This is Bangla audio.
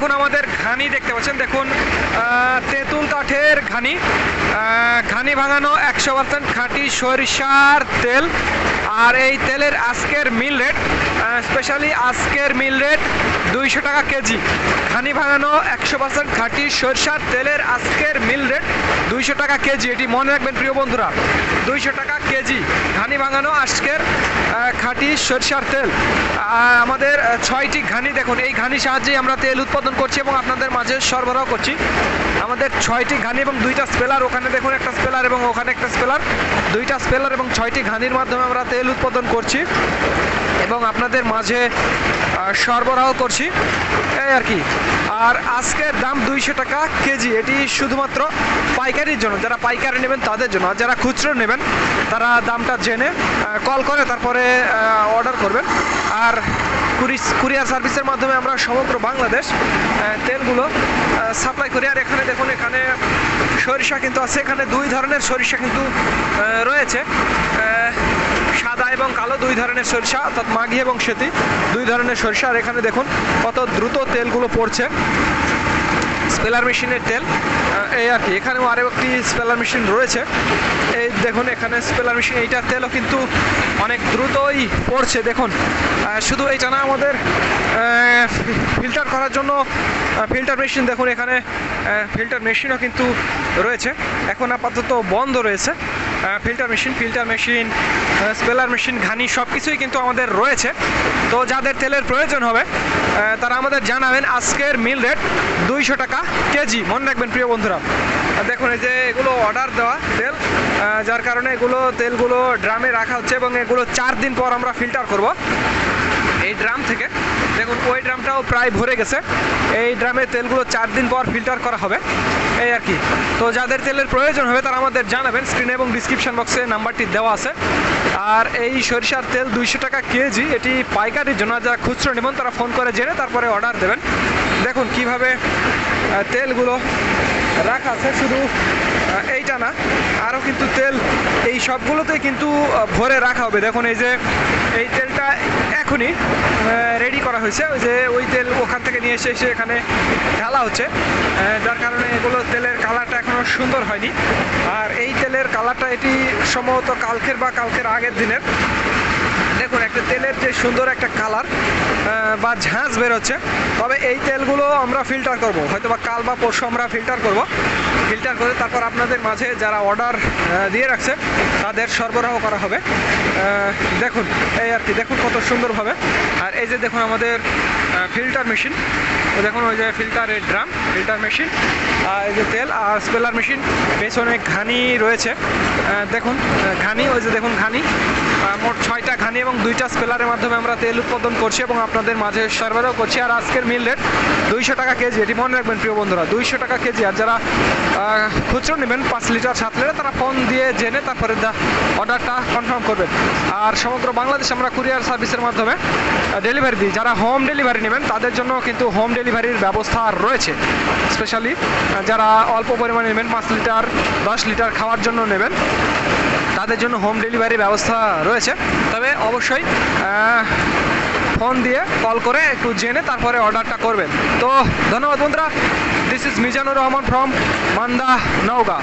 দেখুন আমাদের ঘানি দেখতে পাচ্ছেন, দেখুন তেঁতুল কাঠের ঘানি। ঘানি ভাঙানো একশো পার্সেন্ট খাঁটি সরিষার তেল। আর এই তেলের আজকের মিল রেট স্পেশালি আজকের মিল রেট দুইশো টাকা কেজি। ঘানি ভাঙানো একশো পার্সেন্ট খাঁটি সরষার তেলের আজকের মিল রেট দুইশো টাকা কেজি। এটি মনে রাখবেন প্রিয় বন্ধুরা, দুইশো টাকা কেজি। ঘানি ভাঙানো আজকের খাঁটি সরষার তেল। আমাদের ছয়টি ঘানি দেখুন, এই ঘানি সাহায্যে আমরা তেল উৎপাদন করছি এবং আপনাদের মাঝে সরবরাহ করছি। আমাদের ছয়টি ঘানি এবং দুইটা স্পেলার, ওখানে দেখুন একটা স্পেলার এবং ওখানে একটা স্পেলার। দুইটা স্পেলার এবং ছয়টি ঘানির মাধ্যমে আমরা তেল উৎপাদন করছি এবং আপনাদের মাঝে সরবরাহ করছি। এই আর কি। আর আজকের দাম দুইশো টাকা কেজি। এটি শুধুমাত্র পাইকারির জন্য। যারা পাইকারি নেবেন তাদের জন্য। আর যারা খুচরো নেবেন, তারা দামটা জেনে কল করে তারপরে অর্ডার করবেন। আর কুরিয়ার সার্ভিসের মাধ্যমে আমরা সমগ্র বাংলাদেশ তেলগুলো সাপ্লাই করি। আর এখানে দেখুন, এখানে সরিষা কিন্তু আছে। এখানে দুই ধরনের সরিষা কিন্তু রয়েছে। সাদা এবং কালো দুই ধরনের সরিষা, অর্থাৎ মাঘি এবং সেতি, দুই ধরনের সরিষা। আর এখানে দেখুন কত দ্রুত তেলগুলো পড়ছে। স্পেলার মেশিনের তেল এই আর কি। এখানেও আরও একটি স্পেলার মেশিন রয়েছে। এই দেখুন এখানে স্পেলার মেশিন, এইটার তেলও কিন্তু অনেক দ্রুতই পড়ছে। দেখুন শুধু এইটা না, আমাদের ফিল্টার করার জন্য ফিল্টার মেশিন, দেখুন এখানে ফিল্টার মেশিনও কিন্তু রয়েছে। এখন আপাতত বন্ধ রয়েছে। Filter machine filter machine expeller machine ঘানি সব কিছুই কিন্তু আমাদের রয়েছে। তো যাদের তেলের প্রয়োজন হবে তারা আমাদের জানাবেন আজকের মিল রেট দুইশো টাকা কেজি। মনে রাখবেন, প্রিয় বন্ধুরা। দেখুন, এই যে এগুলো অর্ডার দেওয়া তেল যার কারণে এগুলো তেলগুলো ড্রামে রাখা হচ্ছে এবং এগুলো চার দিন পর আমরা ফিল্টার করব। এই ড্রাম থেকে, দেখুন, ওই ড্রামটাও প্রায় ভরে গেছে। এই ড্রামের তেলগুলো চার দিন পর ফিল্টার করা হবে। এই আর কি। তো যাদের তেলের প্রয়োজন হবে তারা আমাদের জানাবেন। স্ক্রিনে এবং ডিসক্রিপশন বক্সে নাম্বারটি দেওয়া আছে। আর এই সরিষার তেল দুইশো টাকা কেজি, এটি পাইকারির জন্য। যারা খুচরো নেবেন, তারা ফোন করে জেনে তারপরে অর্ডার দেবেন। দেখুন কীভাবে তেলগুলো রাখা আছে। শুধু এইটা না আরও কিন্তু তেল। এই সবগুলোতেই কিন্তু ভরে রাখা হবে। দেখুন এই যে, এই তেলটা এখনই রেডি করা হয়েছে। ওই যে, ওই তেল ওখান থেকে নিয়ে এসে এসে এখানে ঢালা হচ্ছে। যার কারণে এগুলো সুন্দর হয়নি। আর এই তেলের কালারটা এটি সম্ভবত কালকের বা কালকের আগের দিনের। তেলের যে সুন্দর একটা কালার বা ঝাঁঝ বেরোচ্ছে, তবে এই তেলগুলো আমরা ফিল্টার করব। হয়তো বা কাল বা পরশু আমরা ফিল্টার করব। ফিল্টার করে তারপর আপনাদের মাঝে যারা অর্ডার দিয়ে রাখছে, তাদের সরবরাহ করা হবে। দেখুন, এই আর কি, দেখুন কত সুন্দরভাবে। আর এই যে দেখুন আমাদের ফিল্টার মেশিন দেখুন ওই যে ফিল্টারের ড্রাম ফিল্টার মেশিন আর এই যে তেল, আর স্পেলার মেশিন পেছনে ঘানি রয়েছে। দেখুন ঘানি, ওই যে দেখুন ঘানি মোট ছয়টা ঘানি এবং দুইটা স্পেলারের মাধ্যমে আমরা তেল উৎপাদন করছি এবং আপনাদের মাঝে সরবরাহ করছি। আর আজকের মিল রেট দুইশো টাকা কেজি। এটি মনে রাখবেন প্রিয় বন্ধুরা, দুইশো টাকা কেজি। আর যারা খুচরো নেবেন, পাঁচ লিটার সাত লিটার তারা ফোন দিয়ে জেনে তারপরে অর্ডারটা কনফার্ম করবেন আর সমগ্র বাংলাদেশ আমরা কুরিয়ার সার্ভিসের মাধ্যমে ডেলিভারি দিই। যারা হোম ডেলিভারি নেবেন, তাদের জন্য কিন্তু হোম ডেলিভারির ব্যবস্থা রয়েছে। স্পেশালি যারা অল্প পরিমাণে নেবেন, পাঁচ লিটার, দশ লিটার খাওয়ার জন্য নেবেন তাদের জন্য হোম ডেলিভারি ব্যবস্থা রয়েছে। তবে অবশ্যই ফোন দিয়ে কল করে একটু জেনে তারপরে অর্ডারটা করবেন। তো ধন্যবাদ বন্ধুরা this is Mizanur Rahman from Manda Naogaon.